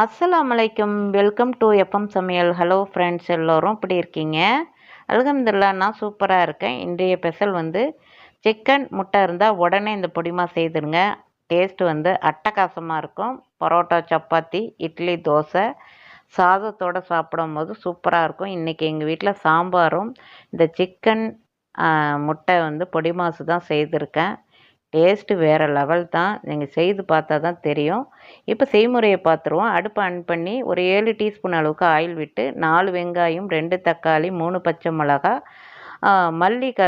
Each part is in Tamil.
அஸ்ஸலாம் வலைக்கம் வெல்கம் டு எஃப்எம் சமையல். ஹலோ ஃப்ரெண்ட்ஸ் எல்லோரும் இப்படி இருக்கீங்க? அலகம்துல்லா நான் சூப்பராக இருக்கேன். இன்றைய ஸ்பெஷல் வந்து சிக்கன் முட்டை இருந்தால் உடனே இந்த பொடிமா செய்துடுங்க டேஸ்ட் வந்து அட்டகாசமாக இருக்கும். பரோட்டா சப்பாத்தி இட்லி தோசை சாதத்தோடு சாப்பிடும் போது சூப்பராக இருக்கும். இன்றைக்கி எங்கள் வீட்டில் சாம்பாரும் இந்த சிக்கன் முட்டை வந்து பொடிமாசு தான் செய்திருக்கேன். டேஸ்ட்டு வேறு லெவல் தான். நீங்கள் செய்து பார்த்தா தான் தெரியும். இப்போ செய்முறையை பார்த்துருவோம். அடுப்பை ஆன் பண்ணி ஒரு ஏழு டீஸ்பூன் அளவுக்கு ஆயில் விட்டு நாலு வெங்காயம் ரெண்டு தக்காளி மூணு பச்சை மிளகா மல்லி க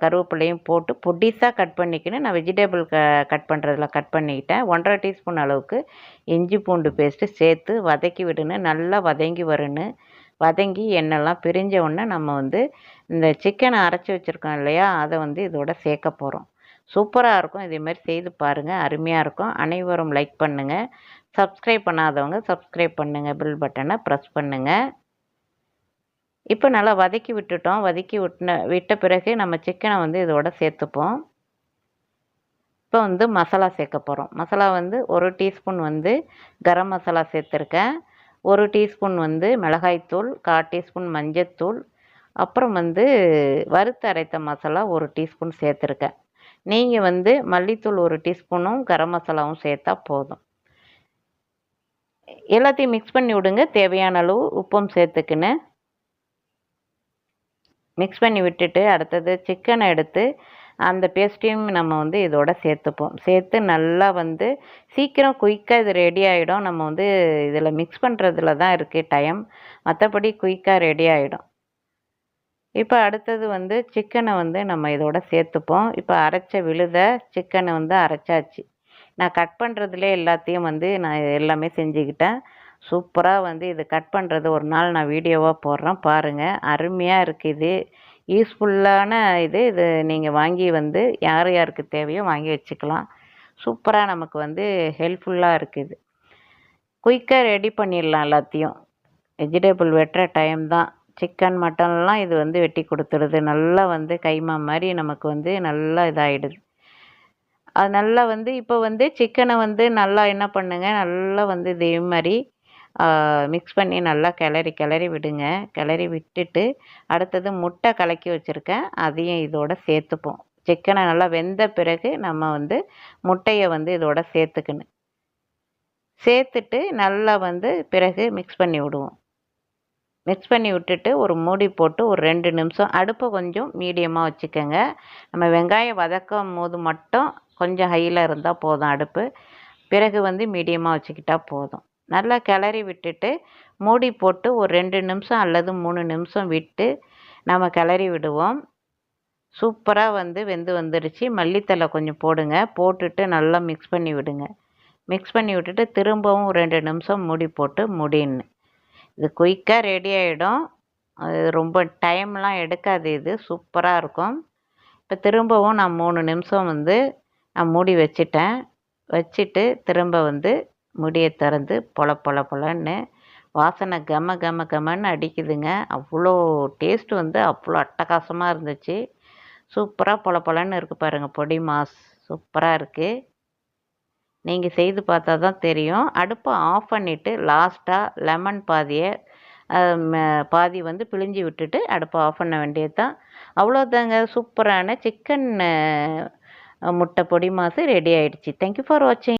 கருவேப்பிலையும் போட்டு பொடிசாக கட் பண்ணிக்கின்னு நான் வெஜிடபிள் க கட் பண்ணுறதுல கட் பண்ணிக்கிட்டேன். ஒன்றரை டீஸ்பூன் அளவுக்கு இஞ்சி பூண்டு பேஸ்ட்டு சேர்த்து வதக்கி விடணும் நல்லா வதங்கி வரணும் வதங்கி எண்ணெய்லாம் பிரிஞ்ச உடனே நம்ம வந்து இந்த சிக்கனை அரைச்சி வச்சுருக்கோம் இல்லையா? அதை வந்து இதோட சேர்க்க போகிறோம் சூப்பராக இருக்கும். இதேமாதிரி செய்து பாருங்கள் அருமையாக இருக்கும். அனைவரும் லைக் பண்ணுங்கள் சப்ஸ்கிரைப் பண்ணாதவங்க சப்ஸ்கிரைப் பண்ணுங்கள் பில் பட்டனை ப்ரெஸ் பண்ணுங்கள் இப்போ நல்லா வதக்கி விட்டுட்டோம். வதக்கி விட்டுன விட்ட பிறகு நம்ம சிக்கனை வந்து இதோட சேர்த்துப்போம். இப்போ வந்து மசாலா சேர்க்க போகிறோம் மசாலா வந்து ஒரு டீஸ்பூன் வந்து கரம் மசாலா சேர்த்துருக்கேன். ஒரு டீஸ்பூன் வந்து மிளகாய்த்தூள் கால் டீஸ்பூன் மஞ்சத்தூள் அப்புறம் வந்து வறுத்து அரைத்த மசாலா ஒரு டீஸ்பூன் சேர்த்துருக்கேன். நீங்கள் வந்து மல்லித்தூள் ஒரு டீஸ்பூனும் கரம் மசாலாவும் சேர்த்தா போதும். எல்லாத்தையும் மிக்ஸ் பண்ணி விடுங்க. தேவையான அளவு உப்பும் சேர்த்துக்கின்னு. மிக்ஸ் பண்ணி விட்டுட்டு அடுத்தது சிக்கனை எடுத்து அந்த பேஸ்ட்டையும் நம்ம வந்து இதோட சேர்த்துப்போம். சேர்த்து நல்லா வந்து சீக்கிரம் குயிக்காக இது ரெடி ஆகிடும் நம்ம வந்து இதில் மிக்ஸ் பண்ணுறதுல தான் இருக்குது டைம் மற்றபடி குயிக்காக ரெடி ஆகிடும் இப்போ அடுத்தது வந்து சிக்கனை வந்து நம்ம இதோட சேர்த்துப்போம். இப்போ அரைச்ச விழுத சிக்கனை வந்து அரைச்சாச்சு. நான் கட் பண்ணுறதுலே எல்லாத்தையும் வந்து நான் எல்லாமே செஞ்சுக்கிட்டேன். சூப்பராக வந்து இது கட் பண்ணுறது ஒரு நாள் நான் வீடியோவாக போடுறேன். பாருங்கள் அருமையாக இருக்குது யூஸ்ஃபுல்லான இது. இது நீங்கள் வாங்கி வந்து யார் யாருக்கு தேவையோ வாங்கி வச்சுக்கலாம். சூப்பராக நமக்கு வந்து ஹெல்ப்ஃபுல்லாக இருக்குது குயிக்காக ரெடி பண்ணிடலாம் எல்லாத்தையும். வெஜிடபிள் வெட்டுற டைம் தான். சிக்கன் மட்டன்லாம் இது வந்து வெட்டி கொடுத்துடுது. நல்லா வந்து கைமா மாதிரி நமக்கு வந்து நல்லா இதாகிடுது அது நல்லா வந்து இப்போ வந்து சிக்கனை வந்து நல்லா என்ன பண்ணுங்க? நல்லா வந்து இதே மாதிரி மிக்ஸ் பண்ணி நல்லா கிளறி கிளறி விடுங்க. கிளறி விட்டுட்டு அடுத்தது முட்டை கலக்கி வச்சுருக்கேன். அதையும் இதோட சேர்த்துப்போம். சிக்கனை நல்லா வெந்த பிறகு நம்ம வந்து முட்டையை வந்து இதோட சேர்த்துக்கணும். சேர்த்துட்டு நல்லா வந்து பிறகு மிக்ஸ் பண்ணி விடுவோம். மிக்ஸ் பண்ணி விட்டுட்டு ஒரு மூடி போட்டு ஒரு ரெண்டு நிமிஷம் அடுப்பை கொஞ்சம் மீடியமாக வச்சுக்கோங்க. நம்ம வெங்காயம் வதக்கும் போது மட்டும் கொஞ்சம் ஹையில் இருந்தால் போதும் அடுப்பு. பிறகு வந்து மீடியமாக வச்சுக்கிட்டால் போதும். நல்லா கிளறி விட்டுட்டு மூடி போட்டு ஒரு ரெண்டு நிமிஷம் அல்லது மூணு நிமிஷம் விட்டு நம்ம கிளறி விடுவோம். சூப்பராக வந்து வெந்து வந்துடுச்சு மல்லித்தலை கொஞ்சம் போடுங்க. போட்டுட்டு நல்லா மிக்ஸ் பண்ணி விடுங்க. மிக்ஸ் பண்ணி விட்டுட்டு திரும்பவும் ரெண்டு நிமிஷம் மூடி போட்டு முடின்னு. இது குயிக்காக ரெடி ஆகிடும் அது ரொம்ப டைம்லாம் எடுக்காது இது. சூப்பராக இருக்கும். இப்போ திரும்பவும் நான் மூணு நிமிஷம் வந்து நான் மூடி வச்சிட்டேன். வச்சுட்டு திரும்ப வந்து முடியை திறந்து பொல பொல பொலன்னு வாசனை கம கம கமன்னு அடிக்குதுங்க. அவ்வளோ டேஸ்ட் வந்து அவ்வளோ அட்டகாசமாக இருந்துச்சு. சூப்பராக பொல பொலன்னு இருக்குது பாருங்கள் பொடி மாஸ். சூப்பராக இருக்குது நீங்கள் செய்து பார்த்தா தான் தெரியும். அடுப்பை ஆஃப் பண்ணிவிட்டு லாஸ்ட்டாக லெமன் பாதியை பாதி வந்து பிழிஞ்சி விட்டுட்டு அடுப்பை ஆஃப் பண்ண வேண்டியது தான் அவ்வளோதாங்க சூப்பரான சிக்கன் முட்டை பொடி மாசு ரெடி ஆயிடுச்சு. தேங்க்யூ ஃபார் வாட்சிங்